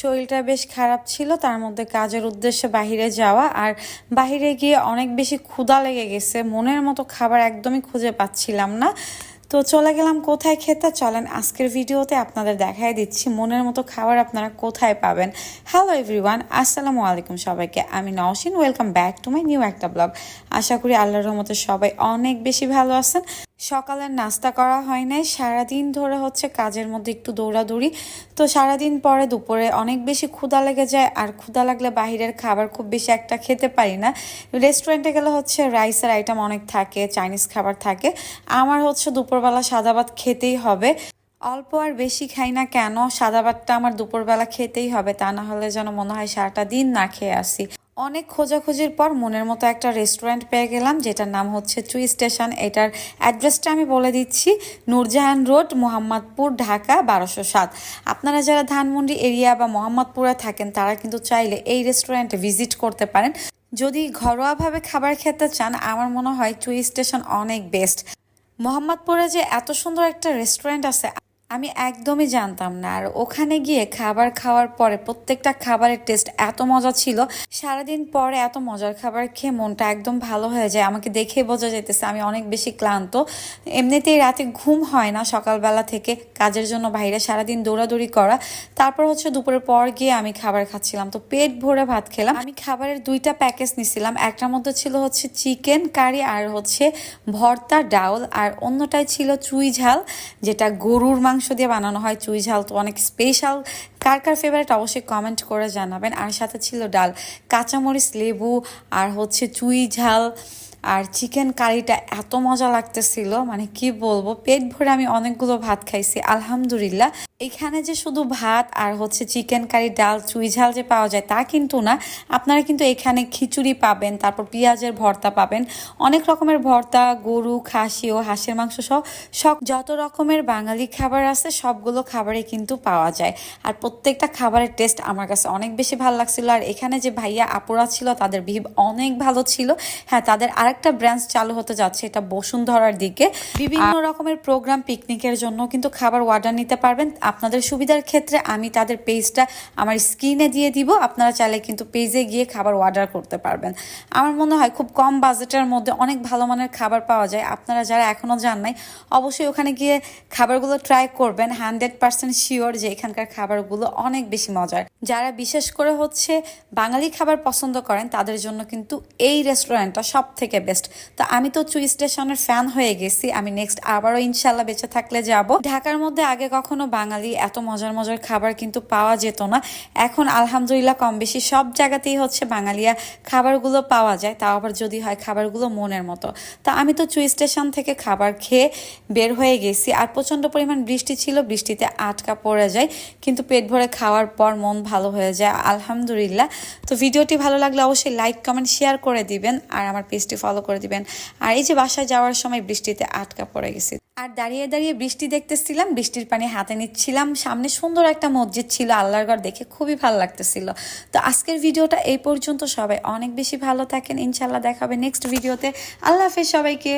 শরীরটা বেশ খারাপ ছিল, তার মধ্যে কাজের উদ্দেশ্যে বাহিরে যাওয়া আর বাহিরে গিয়ে অনেক বেশি ক্ষুধা লেগে গেছে, মনের মতো খাবার একদমই খুঁজে পাচ্ছিলাম না। তো চলে গেলাম কোথায় খেতে, চলেন আজকের ভিডিওতে আপনাদের দেখাই দিচ্ছি মনের মতো খাবার আপনারা কোথায় পাবেন। হ্যালো এভরিওয়ান আসসালামু আলাইকুম সবাইকে, আমি Naushin welcome back to my new একটা ব্লগ আশা করি আল্লাহর রহমতে সবাই অনেক বেশি ভালো আছেন। সকালের নাস্তা করা হয় নাই। সারাদিন ধরে হচ্ছে কাজের মধ্যে একটু দৌড়াদৌড়ি। তো সারাদিন পরে দুপুরে অনেক বেশি ক্ষুধা লেগে যায়, আর ক্ষুধা লাগলে বাহিরের খাবার খুব বেশি একটা খেতে পারি না। রেস্টুরেন্টে গেলে হচ্ছে রাইসের আইটেম অনেক থাকে, চাইনিজ খাবার থাকে। আমার হচ্ছে দুপুরবেলা সাদা ভাত খেতেই হবে। অল্প আর বেশি খাই না কেন, সাদা ভাতটা আমার দুপুরবেলা খেতেই হবে। তা না হলে যেন মনে হয় সারাটা দিন না খেয়ে আসি। অনেক খোঁজাখুঁজির পর মনের মতো একটা রেস্টুরেন্ট পেয়ে গেলাম, যেটার নাম হচ্ছে চুই স্টেশন এটার অ্যাড্রেসটা আমি বলে দিচ্ছি, নূরজাহান রোড, মোহাম্মদপুর, ঢাকা, বারোশো সাত। আপনারা যারা ধানমন্ডি এরিয়া বা মোহাম্মদপুরে থাকেন, তারা কিন্তু চাইলে এই রেস্টুরেন্টে ভিজিট করতে পারেন। যদি ঘরোয়াভাবে খাবার খেতে চান, আমার মনে হয় চুই স্টেশন অনেক বেস্ট মোহাম্মদপুরে যে এত সুন্দর একটা রেস্টুরেন্ট আছে আমি একদমই জানতাম না। আর ওখানে গিয়ে খাবার খাওয়ার পরে প্রত্যেকটা খাবারের টেস্ট এত মজা ছিল। সারাদিন পরে এত মজার খাবার খেয়ে মনটা একদম ভালো হয়ে যায়। আমাকে দেখে বোঝা যেতেছে আমি অনেক বেশি ক্লান্ত। এমনিতেই রাতে ঘুম হয় না সকালবেলা থেকে, কাজের জন্য বাইরে সারাদিন দৌড়াদৌড়ি করা। তারপর হচ্ছে দুপুরের পর গিয়ে আমি খাবার খাচ্ছিলাম। তো পেট ভরে ভাত খেলাম। আমি খাবারের দুইটা প্যাকেজ নিছিলাম। একটার মধ্যে ছিল হচ্ছে চিকেন কারি আর হচ্ছে ভর্তা, ডাউল। আর অন্যটাই ছিল চুই ঝাল, যেটা গরুর মাংস দিয়ে বানানো হয়, চুই ঝাল তো অনেক স্পেশাল কার কার ফেভারিট অবশ্যই কমেন্ট করে জানাবেন। আর সাথে ছিল ডাল, কাঁচামরিচ, লেবু আর হচ্ছে চুই ঝাল আর চিকেন কারিটা এত মজা লাগতেছিল। মানে কি বলব? পেট ভরে আমি অনেকগুলো ভাত খাইছি, আলহামদুলিল্লাহ। এখানে যে শুধু ভাত আর হচ্ছে চিকেন কারি ডাল চুই ঝাল যে পাওয়া যায় তা কিন্তু না। আপনারা কিন্তু এখানে খিচুড়ি পাবেন তারপর পেঁয়াজের ভর্তা পাবেন। অনেক রকমের ভর্তা গরু খাসি ও হাঁসের মাংস সহ সব যত রকমের বাঙালি খাবার আছে সবগুলো খাবারে কিন্তু পাওয়া যায়। আর প্রত্যেকটা খাবারের টেস্ট আমার কাছে অনেক বেশি ভালো লাগছিল। আর এখানে যে ভাইয়া আপুরা ছিল তাদের বিহেভ অনেক ভালো ছিল। হ্যাঁ তাদের আরেকটা ব্রাঞ্চ চালু হতে যাচ্ছে এটা বসুন্ধরার দিকে। বিভিন্ন রকমের প্রোগ্রাম পিকনিকের জন্য কিন্তু খাবার অর্ডার নিতে পারবেন। আপনাদের সুবিধার ক্ষেত্রে আমি তাদের পেজটা আমার স্ক্রিনে দিয়ে দিব। আপনারা চাইলে কিন্তু পেজে গিয়ে খাবার অর্ডার করতে পারবেন। আমার মনে হয় খুব কম বাজেটের মধ্যে অনেক ভালো মানের খাবার পাওয়া যায়। আপনারা যারা এখনও যান নাই, অবশ্যই ওখানে গিয়ে খাবারগুলো ট্রাই করবেন। হান্ড্রেড পার্সেন্ট শিওর যে এখানকার খাবারগুলো অনেক বেশি মজার। যারা বিশেষ করে হচ্ছে বাঙালি খাবার পছন্দ করেন, তাদের জন্য কিন্তু এই রেস্টুরেন্টটা সব থেকে বেস্ট তো আমি তো চুই স্টেশনের ফ্যান হয়ে গেছি। আমি নেক্সট আবারও ইনশাল্লাহ বেঁচে থাকলে যাব। ঢাকার মধ্যে আগে কখনো বাঙালি এত মজার মজার খাবার কিন্তু পাওয়া যেত না। এখন আলহামদুলিল্লাহ কম বেশি সব জায়গাতেই হচ্ছে বাঙালিয়া খাবারগুলো পাওয়া যায়। তাও আবার যদি হয় খাবারগুলো মনের মতো। তা আমি তো চুই স্টেশন থেকে খাবার খেয়ে বের হয়ে গেছি। আর প্রচণ্ড পরিমাণ বৃষ্টি ছিল, বৃষ্টিতে আটকা পড়ে যায় কিন্তু পেট ভরে খাওয়ার পর মন ভালো হয়ে যায়, আলহামদুলিল্লাহ। তো ভিডিওটি ভালো লাগলে অবশ্যই লাইক কমেন্ট শেয়ার করে দিবেন আর আমার পেজটি ফলো করে দিবেন। আর এই যে বাসায় যাওয়ার সময় বৃষ্টিতে আটকা পড়ে গেছি। আর দাঁড়িয়ে দাঁড়িয়ে বৃষ্টি দেখতেছিলাম, বৃষ্টির পানি হাতে নিচ্ছিলাম। সামনে সুন্দর একটা মসজিদ ছিল, আল্লাহর ঘর দেখে খুবই ভালো লাগতেছিল। তো আজকের ভিডিওটা এই পর্যন্ত। সবাই অনেক বেশি ভালো থাকেন। ইনশাল্লাহ দেখাবে নেক্সট ভিডিওতে আল্লাহ হাফেজ সবাইকে।